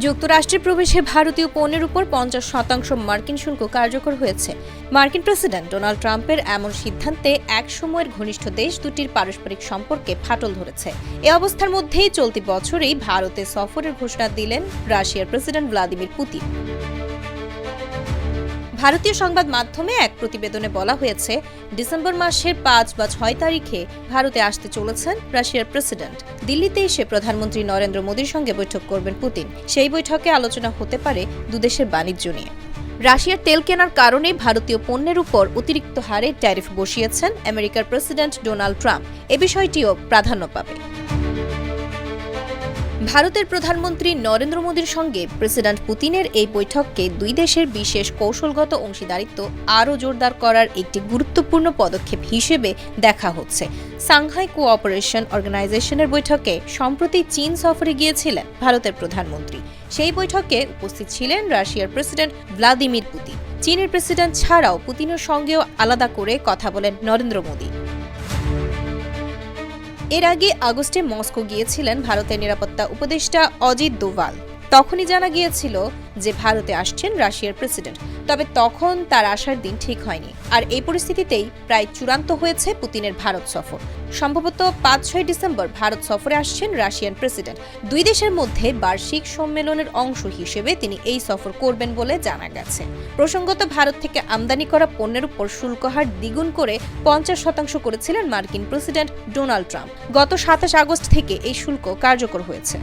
যুক্তরাষ্ট্রে প্রবেশে ভারতীয় পণ্যের উপর পঞ্চাশ শতাংশ মার্কিন শুল্ক কার্যকর হয়েছে। মার্কিন প্রেসিডেন্ট ডোনাল্ড ট্রাম্পের এমন সিদ্ধান্তে এক সময়ের ঘনিষ্ঠ দেশ দুটির পারস্পরিক সম্পর্কে ফাটল ধরেছে। এ অবস্থার মধ্যেই চলতি বছরেই ভারতে সফরের ঘোষণা দিলেন রাশিয়ার প্রেসিডেন্ট ভ্লাদিমির পুতিন। ভারতীয় সংবাদ মাধ্যমে এক প্রতিবেদনে বলা হয়েছে, ডিসেম্বর মাসের পাঁচ বা ছয় তারিখে ভারতে আসতে চলেছেন রাশিয়ার প্রেসিডেন্ট। দিল্লিতে এসে প্রধানমন্ত্রী নরেন্দ্র মোদীর সঙ্গে বৈঠক করবেন পুতিন। সেই বৈঠকে আলোচনা হতে পারে দুদেশের বাণিজ্য নিয়ে। রাশিয়ার তেল কেনার কারণে ভারতীয় পণ্যের উপর অতিরিক্ত হারে ট্যারিফ বসিয়েছেন আমেরিকার প্রেসিডেন্ট ডোনাল্ড ট্রাম্প। এ বিষয়টিও প্রাধান্য পাবে। ভারতের প্রধানমন্ত্রী নরেন্দ্র মোদীর সঙ্গে প্রেসিডেন্ট পুতিনের এই বৈঠককে দুই দেশের বিশেষ কৌশলগত অংশীদারিত্ব আরও জোরদার করার একটি গুরুত্বপূর্ণ পদক্ষেপ হিসেবে দেখা হচ্ছে। সাংহাই কোঅপারেশন অর্গানাইজেশনের বৈঠকে সম্প্রতি চীন সফরে গিয়েছিলেন ভারতের প্রধানমন্ত্রী। সেই বৈঠকে উপস্থিত ছিলেন রাশিয়ার প্রেসিডেন্ট ভ্লাদিমির পুতিন। চীনের প্রেসিডেন্ট ছাড়াও পুতিনের সঙ্গেও আলাদা করে কথা বলেন নরেন্দ্র মোদী। এর আগে আগস্টে মস্কো গিয়েছিলেন ভারতের নিরাপত্তা উপদেষ্টা অজিত দোভাল। তখনই জানা গিয়েছিল যে ভারতে আসছেন রাশিয়ার প্রেসিডেন্ট। তবে তখন তার আসার দিন ঠিক হয়নি। আর এই পরিস্থিতিতেই প্রায় চূড়ান্ত হয়েছে পুতিনের ভারত সফর। সম্ভবত পাঁচ ছয় ডিসেম্বর ভারত সফরে আসছেন রাশিয়ান প্রেসিডেন্ট। দুই দেশের মধ্যে বার্ষিক সম্মেলনের অংশ হিসেবে তিনি এই সফর করবেন বলে জানা গেছে। প্রসঙ্গত ভারত থেকে আমদানি করা পণ্যের উপর শুল্ক হার দ্বিগুণ করে পঞ্চাশ শতাংশ করেছিলেন মার্কিন প্রেসিডেন্ট ডোনাল্ড ট্রাম্প। গত সাতাশ আগস্ট থেকে এই শুল্ক কার্যকর হয়েছে।